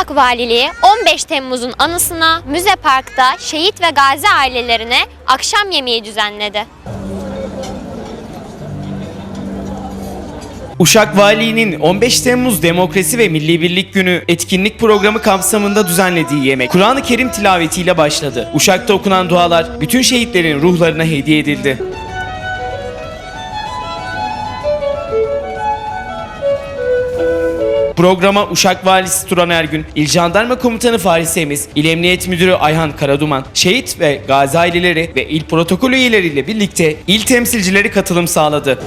Uşak Valiliği 15 Temmuz'un anısına Müze Park'ta şehit ve gazi ailelerine akşam yemeği düzenledi. Uşak Valiliğinin 15 Temmuz Demokrasi ve Milli Birlik Günü etkinlik programı kapsamında düzenlediği yemek Kur'an-ı Kerim tilavetiyle başladı. Uşak'ta okunan dualar bütün şehitlerin ruhlarına hediye edildi. Programa Uşak Valisi Turan Ergün, İl Jandarma Komutanı Fahri Semiz, İl Emniyet Müdürü Ayhan Karaduman, şehit ve gazi aileleri ve il protokol üyeleriyle birlikte il temsilcileri katılım sağladı.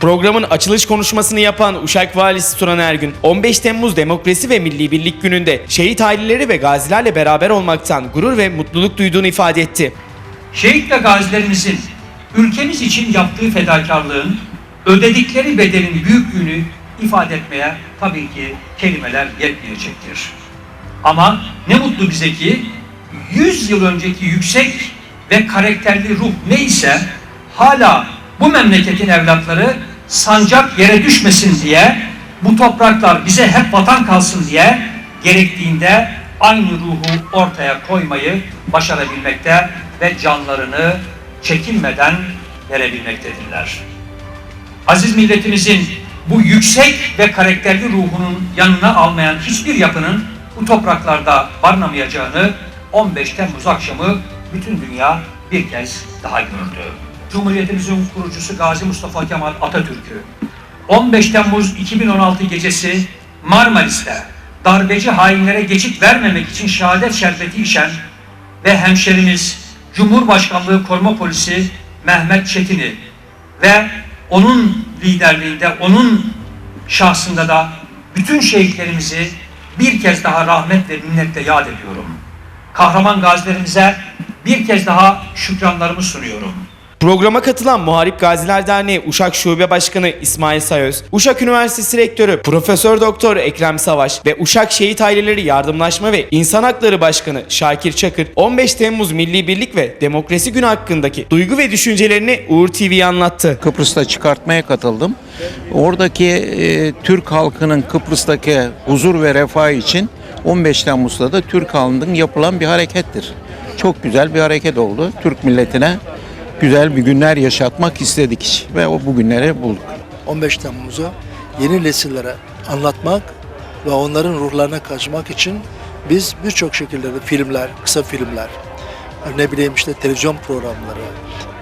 Programın açılış konuşmasını yapan Uşak Valisi Turan Ergün, 15 Temmuz Demokrasi ve Milli Birlik Günü'nde şehit aileleri ve gazilerle beraber olmaktan gurur ve mutluluk duyduğunu ifade etti. Şehit ve gazilerimizin ülkemiz için yaptığı fedakarlığın ödedikleri bedelin büyüklüğünü ifade etmeye tabii ki kelimeler yetmeyecektir. Ama ne mutlu bize ki 100 yıl önceki yüksek ve karakterli ruh neyse hala bu memleketin evlatları sancak yere düşmesin diye bu topraklar bize hep vatan kalsın diye gerektiğinde aynı ruhu ortaya koymayı başarabilmekte ve canlarını çekinmeden verebilmektedirler. Aziz milletimizin bu yüksek ve karakterli ruhunun yanına almayan hiçbir yapının bu topraklarda barınamayacağını 15 Temmuz akşamı bütün dünya bir kez daha gördü. Cumhuriyetimizin kurucusu Gazi Mustafa Kemal Atatürk'ü 15 Temmuz 2016 gecesi Marmaris'te darbeci hainlere geçit vermemek için şehadet şerbeti içen ve hemşerimiz Cumhurbaşkanlığı Koruma Polisi Mehmet Çetin'i ve onun liderliğinde, onun şahsında da bütün şehitlerimizi bir kez daha rahmet ve minnetle yad ediyorum. Kahraman gazilerimize bir kez daha şükranlarımı sunuyorum. Programa katılan Muharip Gaziler Derneği Uşak Şube Başkanı İsmail Sayöz, Uşak Üniversitesi Rektörü Profesör Doktor Ekrem Savaş ve Uşak Şehit Aileleri Yardımlaşma ve İnsan Hakları Başkanı Şakir Çakır 15 Temmuz Milli Birlik ve Demokrasi Günü hakkındaki duygu ve düşüncelerini Uğur TV'ye anlattı. Kıbrıs'ta çıkartmaya katıldım. Oradaki e, Türk halkının Kıbrıs'taki huzur ve refah için 15 Temmuz'da da Türk halkının yapılan bir harekettir. Çok güzel bir hareket oldu. Türk milletine güzel bir günler yaşatmak istedik ve o bugünleri bulduk. 15 Temmuz'u yeni nesillere anlatmak ve onların ruhlarına kaçmak için biz birçok şekilde filmler, kısa filmler, ne bileyim işte televizyon programları,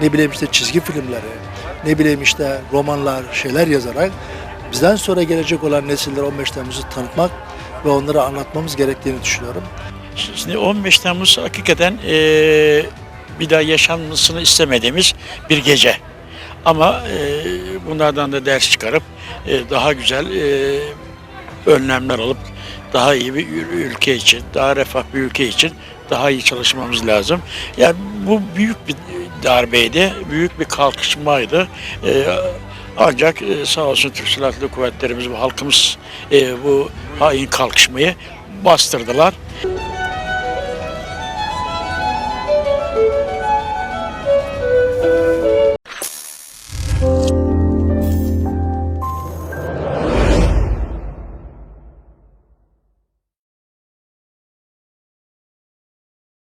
ne bileyim işte çizgi filmleri, ne bileyim işte romanlar, şeyler yazarak bizden sonra gelecek olan nesillere 15 Temmuz'u tanıtmak ve onlara anlatmamız gerektiğini düşünüyorum. Şimdi 15 Temmuz hakikaten eee, bir daha yaşanmasını istemediğimiz bir gece. Ama eee, bunlardan da ders çıkarıp eee, daha güzel eee, önlemler alıp daha iyi bir ül- ülke için, daha refah bir ülke için daha iyi çalışmamız lazım. Yani bu büyük bir darbeydi, büyük bir kalkışmaydı. Eee, ancak eee, sağ olsun Türk Silahlı Kuvvetlerimiz ve halkımız eee, bu hain kalkışmayı bastırdılar.